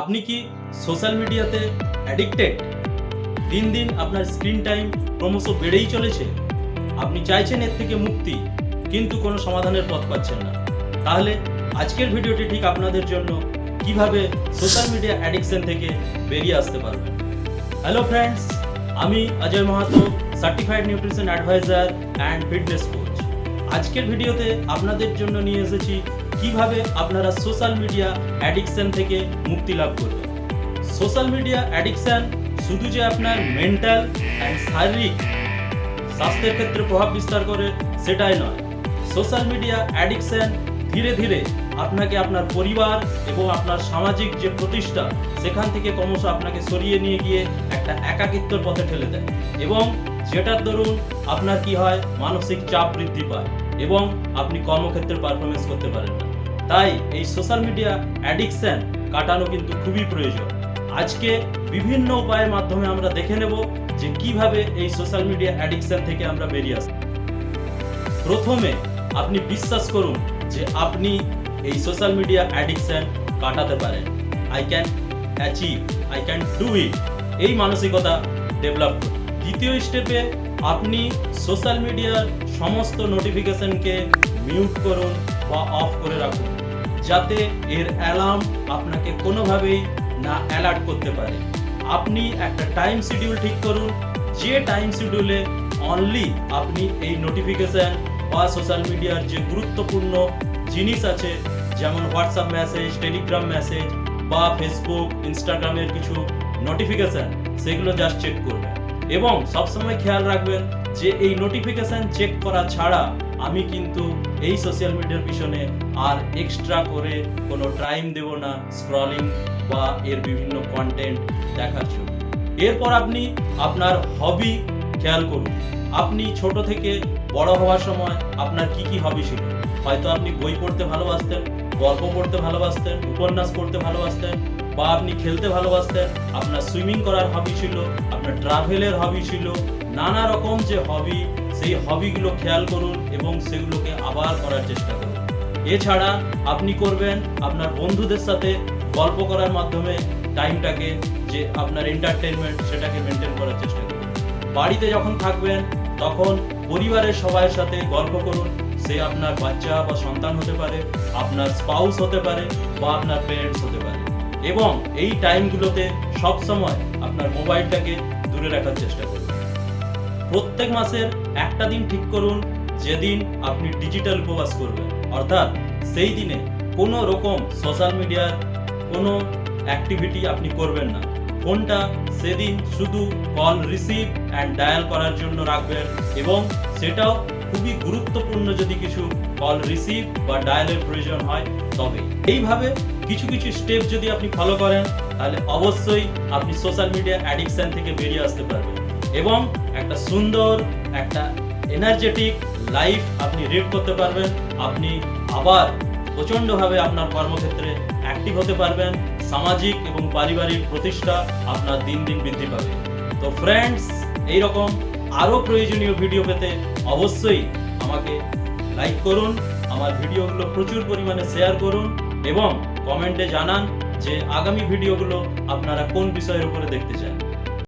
আপনি কি সোশ্যাল মিডিয়াতে অ্যাডিক্টেড দিন দিন আপনার স্ক্রিন টাইম ক্রমশ বেড়েই চলেছে। আপনি চাইছেন এর থেকে মুক্তি, কিন্তু কোনো সমাধানের পথ পাচ্ছেন না। তাহলে আজকের ভিডিওটি ঠিক আপনাদের জন্য কীভাবে সোশ্যাল মিডিয়া অ্যাডিকশন থেকে বেরিয়ে আসতে পারবেন? হ্যালো ফ্রেন্ডস আমি Ajay Mahato certified nutrition adviser and fitness coach আজকের ভিডিওতে আপনাদের জন্য নিয়ে এসেছি কীভাবে আপনারা সোশ্যাল মিডিয়া অ্যাডিকশন থেকে মুক্তি লাভ করবেন? সোশ্যাল মিডিয়া অ্যাডিকশন শুধু যে আপনার মেন্টাল অ্যান্ড শারীরিক স্বাস্থ্যের ক্ষেত্রে প্রভাব বিস্তার করে, সেটাই নয়। সোশ্যাল মিডিয়া অ্যাডিকশন ধীরে ধীরে আপনাকে আপনার পরিবার এবং আপনার সামাজিক যে প্রতিষ্ঠা, সেখান থেকে ক্রমশ আপনাকে সরিয়ে নিয়ে গিয়ে একটা একাকিত্বর পথে ঠেলে দেয়। এবং যেটার দরুন আপনার কি হয়? মানসিক চাপ বৃদ্ধি পায় এবং আপনি কর্মক্ষেত্রে পারফরমেন্স করতে পারেন না। তাই এই সোশ্যাল মিডিয়া অ্যাডিকশন কাটানো কিন্তু খুবই প্রয়োজন। আজকে বিভিন্ন উপায়ের মাধ্যমে আমরা দেখে নেব যে কীভাবে এই সোশ্যাল মিডিয়া অ্যাডিকশন থেকে আমরা বেরিয়ে আসব। প্রথমে আপনি বিশ্বাস করুন যে আপনি এই সোশ্যাল মিডিয়া অ্যাডিকশন কাটাতে পারেন। I can achieve I can do it এই মানসিকতা ডেভেলপ করুন। দ্বিতীয় স্টেপে আপনি সোশ্যাল মিডিয়ার সমস্ত নোটিফিকেশনকে মিউট করুন বা অফ করে রাখুন, যাতে এর অ্যালার্ম আপনাকে কোনোভাবেই না অ্যালার্ট করতে পারে। আপনি একটা টাইম শিডিউল ঠিক করুন, যে টাইম শিডিউলে অনলি আপনি এই নোটিফিকেশন বা সোশ্যাল মিডিয়ার যে গুরুত্বপূর্ণ জিনিস আছে, যেমন হোয়াটসঅ্যাপ মেসেজ টেলিগ্রাম মেসেজ বা ফেসবুক ইনস্টাগ্রামের কিছু নোটিফিকেশন সেগুলো জাস্ট চেক করবেন। এবং সবসময় খেয়াল রাখবেন যে এই নোটিফিকেশন চেক করা ছাড়া আমি কিন্তু এই সোশ্যাল মিডিয়ার পিছনে আর এক্সট্রা করে কোনো টাইম দেব না স্ক্রলিং বা এর বিভিন্ন কন্টেন্ট দেখার জন্য। এরপর আপনি আপনার হবি খেয়াল করুন। আপনি ছোট থেকে বড় হওয়ার সময় আপনার কি কি হবি ছিল? হয়তো আপনি বই পড়তে ভালোবাসতেন, গল্প পড়তে ভালোবাসতেন, উপন্যাস পড়তে ভালোবাসতেন বা আপনি খেলতে ভালোবাসতেন, আপনার সুইমিং করার হবি ছিল, আপনার ট্রাভেলের হবি ছিল, নানা রকম যে হবি সেই হবিগুলো খেয়াল করুন এবং সেগুলোকে আবার করার চেষ্টা করুন। এছাড়া আপনি করবেন আপনার বন্ধুদের সাথে গল্প করার মাধ্যমে টাইমটাকে যে আপনার এন্টারটেনমেন্ট সেটাকে মেনটেন করার চেষ্টা করুন। বাড়িতে যখন থাকবেন, তখন পরিবারের সবাইয়ের সাথে গল্প করুন। সে আপনার বাচ্চা বা সন্তান হতে পারে, আপনার স্পাউস হতে পারে বা আপনার পেরেন্টস হতে পারে। এবং এই টাইমগুলোতে সবসময় আপনার মোবাইলটাকে দূরে রাখার চেষ্টা করুন। প্রত্যেক মাসের একটা দিন ঠিক করুন, যেদিন আপনি ডিজিটাল উপবাস করবেন। অর্থাৎ সেই দিনে কোনো রকম সোশ্যাল মিডিয়ার কোনো অ্যাক্টিভিটি আপনি করবেন না। ফোনটা সেদিন শুধু কল রিসিভ অ্যান্ড ডায়াল করার জন্য রাখবেন এবং সেটাও খুবই গুরুত্বপূর্ণ যদি কিছু কল রিসিভ বা ডায়ালের প্রয়োজন হয়, তবে। এইভাবে কিছু কিছু স্টেপ যদি আপনি ফলো করেন, তাহলে অবশ্যই আপনি সোশ্যাল মিডিয়া অ্যাডিকশন থেকে বেরিয়ে আসতে পারবেন। এবং একটা সুন্দর, একটা এনার্জেটিক লাইফ আপনি রিড করতে পারবেন। আপনি আবার প্রচণ্ডভাবে আপনার কর্মক্ষেত্রে অ্যাক্টিভ হতে পারবেন। সামাজিক এবং পারিবারিক প্রতিষ্ঠা আপনার দিন দিন বৃদ্ধি পাবে। তো ফ্রেন্ডস এইরকম আরও প্রয়োজনীয় ভিডিও পেতে অবশ্যই আমাকে লাইক করুন, আমার ভিডিওগুলো প্রচুর পরিমাণে শেয়ার করুন এবং কমেন্টে জানান যে আগামী ভিডিওগুলো আপনারা কোন বিষয়ের উপরে দেখতে চান।